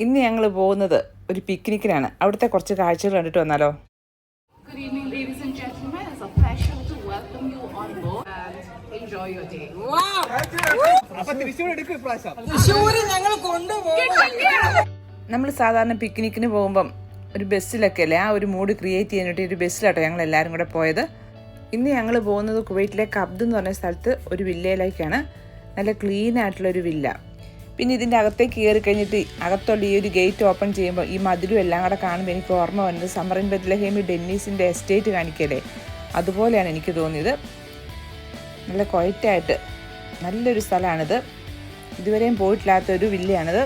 ഇന്ന് ഞങ്ങൾ പോകുന്നത് ഒരു പിക്നിക്കിനാണ് അവിടുത്തെ കുറച്ച് കാഴ്ചകൾ കണ്ടിട്ട് വന്നാലോ? നമ്മൾ സാധാരണ പിക്നിക്കിന് പോകുമ്പം ഒരു ബസ്സിലൊക്കെ അല്ലേ ആ ഒരു മൂഡ് ക്രിയേറ്റ് ചെയ്യാനായിട്ട് ഒരു ബസ്സിലാട്ടോ ഞങ്ങൾ എല്ലാവരും കൂടെ പോയത്. ഇന്ന് ഞങ്ങൾ പോകുന്നത് കുവൈറ്റിലെ കബ്ദ് എന്ന് പറഞ്ഞ സ്ഥലത്ത് ഒരു വില്ലയിലേക്കാണ് നല്ല ക്ലീൻ ആയിട്ടുള്ള ഒരു വില്ല പിന്നെ ഇതിന്റെ അകത്തേക്ക് കയറി കഴിഞ്ഞിട്ട് അകത്തുള്ള ഈ ഒരു ഗേറ്റ് ഓപ്പൺ ചെയ്യുമ്പോൾ ഈ മതിലും എല്ലാം കൂടെ കാണുമ്പോൾ എനിക്ക് ഓർമ്മ വന്നത് സമറിൻ ബദ്ലഹേമി ഡെന്നീസിന്റെ എസ്റ്റേറ്റ് കാണിക്കല്ലേ? അതുപോലെയാണ് എനിക്ക് തോന്നിയത്. നല്ല ക്വയറ്റായിട്ട് നല്ലൊരു സ്ഥലമാണിത്. ഇതുവരെയും പോയിട്ടില്ലാത്ത ഒരു വില്ലയാണിത്.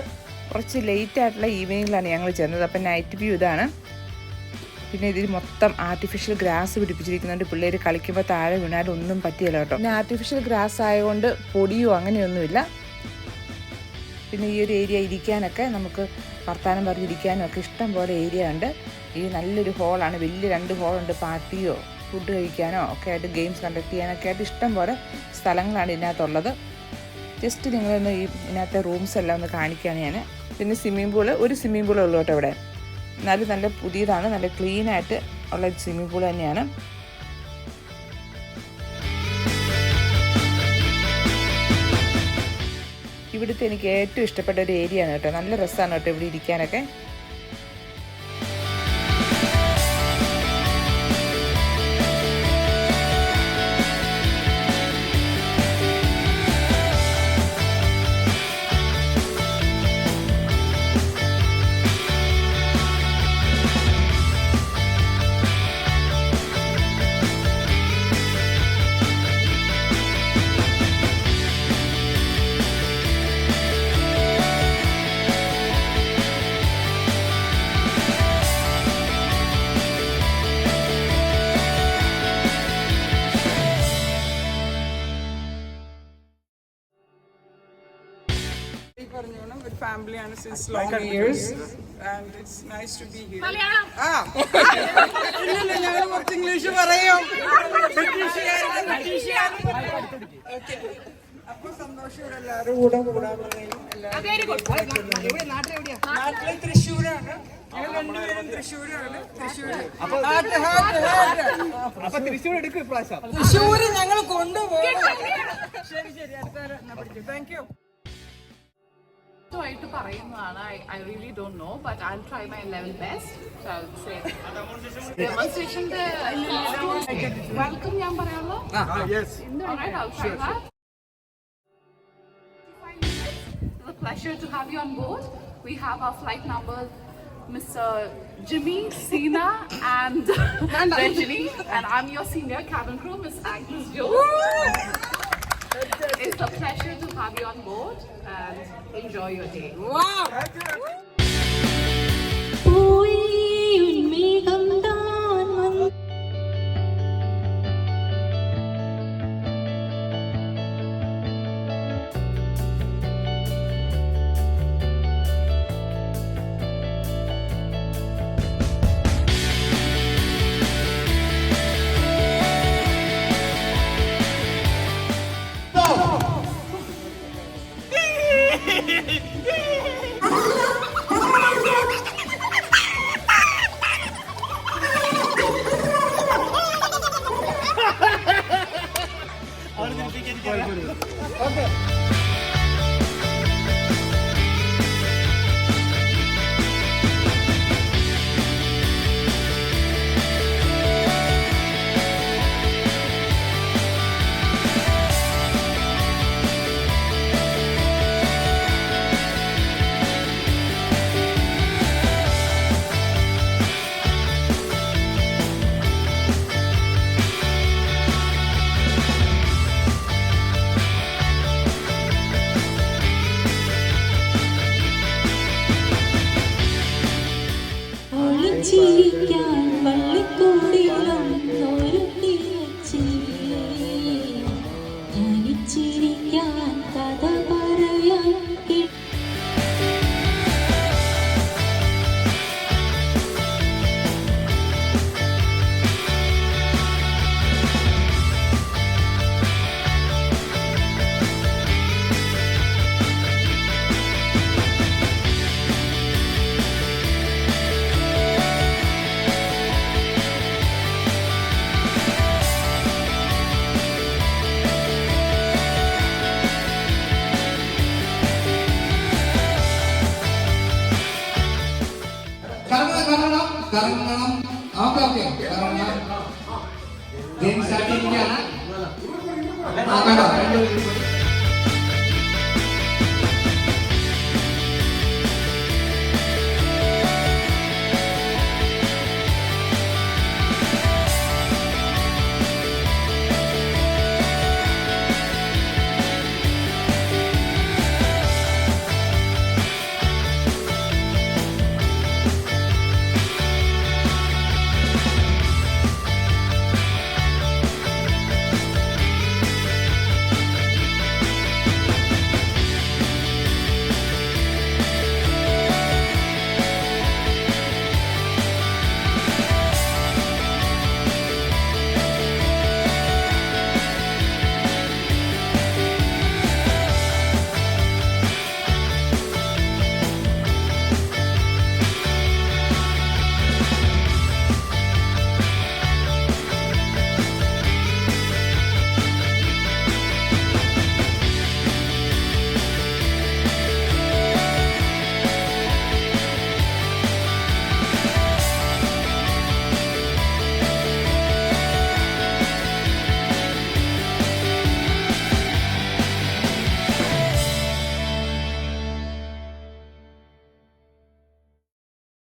കുറച്ച് ലേറ്റ് ആയിട്ടുള്ള ഈവനിങ്ങിലാണ് ഞങ്ങൾ ചെന്നത്. അപ്പം നൈറ്റ് വ്യൂ ഇതാണ്. പിന്നെ ഇതിൽ മൊത്തം ആർട്ടിഫിഷ്യൽ ഗ്രാസ് പിടിപ്പിച്ചിരിക്കുന്നുണ്ട് പിള്ളേർ കളിക്കുമ്പോൾ താഴെ വീണാലും ഒന്നും പറ്റിയല്ല കേട്ടോ. പിന്നെ ആർട്ടിഫിഷ്യൽ ഗ്രാസ് ആയതുകൊണ്ട് പൊടിയോ അങ്ങനെയൊന്നുമില്ല. പിന്നെ ഈ ഒരു ഏരിയ ഇരിക്കാനൊക്കെ നമുക്ക് വർത്താനം പറഞ്ഞിരിക്കാനും ഒക്കെ ഇഷ്ടം പോലെ ഏരിയ ഉണ്ട്. ഈ നല്ലൊരു ഹോളാണ് വലിയ രണ്ട് ഹോളുണ്ട് പാർട്ടിയോ ഫുഡ് കഴിക്കാനോ ഒക്കെ ആയിട്ട് ഗെയിംസ് കണ്ടക്ട് ചെയ്യാനൊക്കെ ആയിട്ട് ഇഷ്ടം പോലെ സ്ഥലങ്ങളാണ് ഇതിനകത്തുള്ളത്. ജസ്റ്റ് നിങ്ങളൊന്ന് ഈ ഇതിനകത്തെ റൂംസ് എല്ലാം ഒന്ന് കാണിക്കുകയാണ് ഞാൻ പിന്നെ സ്വിമ്മിംഗ് പൂൾ ഒരു സ്വിമ്മിംഗ് പൂളേ ഉള്ളൂ കേട്ടോ ഇവിടെ. എന്നാലും നല്ല പുതിയതാണ്. നല്ല ക്ലീനായിട്ട് ഉള്ള സ്വിമ്മിംഗ് പൂൾ തന്നെയാണ്. ഇവിടുത്തെ എനിക്ക് ഏറ്റവും ഇഷ്ടപ്പെട്ട ഒരു ഏരിയ ആണ് കേട്ടോ. നല്ല രസമാണ് കേട്ടോ ഇവിടെ ഇരിക്കാനൊക്കെ. ഫാമിലിയാണ് since long years and it's nice to be here ആ. ഇല്ലല്ല ഞങ്ങൾ കുറച്ച് ഇംഗ്ലീഷ് പറയും. ഓക്കെ അപ്പൊ സന്തോഷം എല്ലാവരും കൂടെ കൂടാൻ നാട്ടിലെ തൃശ്ശൂരാണ്. ഞങ്ങൾ രണ്ടുപേരും തൃശ്ശൂരാണ്. തൃശ്ശൂര്. ഞങ്ങൾ കൊണ്ടുപോകും ശരി ശരി. അടുത്ത താങ്ക് യു ആയിട്ട് പറയുന്നതാണ് I I really don't know but I try my level best ഡെമോൺസ്ട്രേഷന്റെ welcome ഞാൻ പറയാമല്ലോ Alright, I'll try that. It's a pleasure to have you on board. We have our flight numbers, Mr. Jimmy, Sina, and Rajini, and I'm your senior cabin crew, Miss Agnes Jones. It's a pleasure to have you on board and enjoy your day. പോയി ഉന്മേഷം okay വള്ളിക്കൂടിയിലും നോരുത്തി വച്ചി ജനിച്ചിരിക്കാൻ കഥ പറയാൻ കിട്ടി കറങ്ങണം ഓക്കെ ഓക്കെ കറങ്ങണം ഗെയിം സ്റ്റാർട്ട് ചെയ്യുകയാണ് ആ, കണ്ടോ? രണ്ട്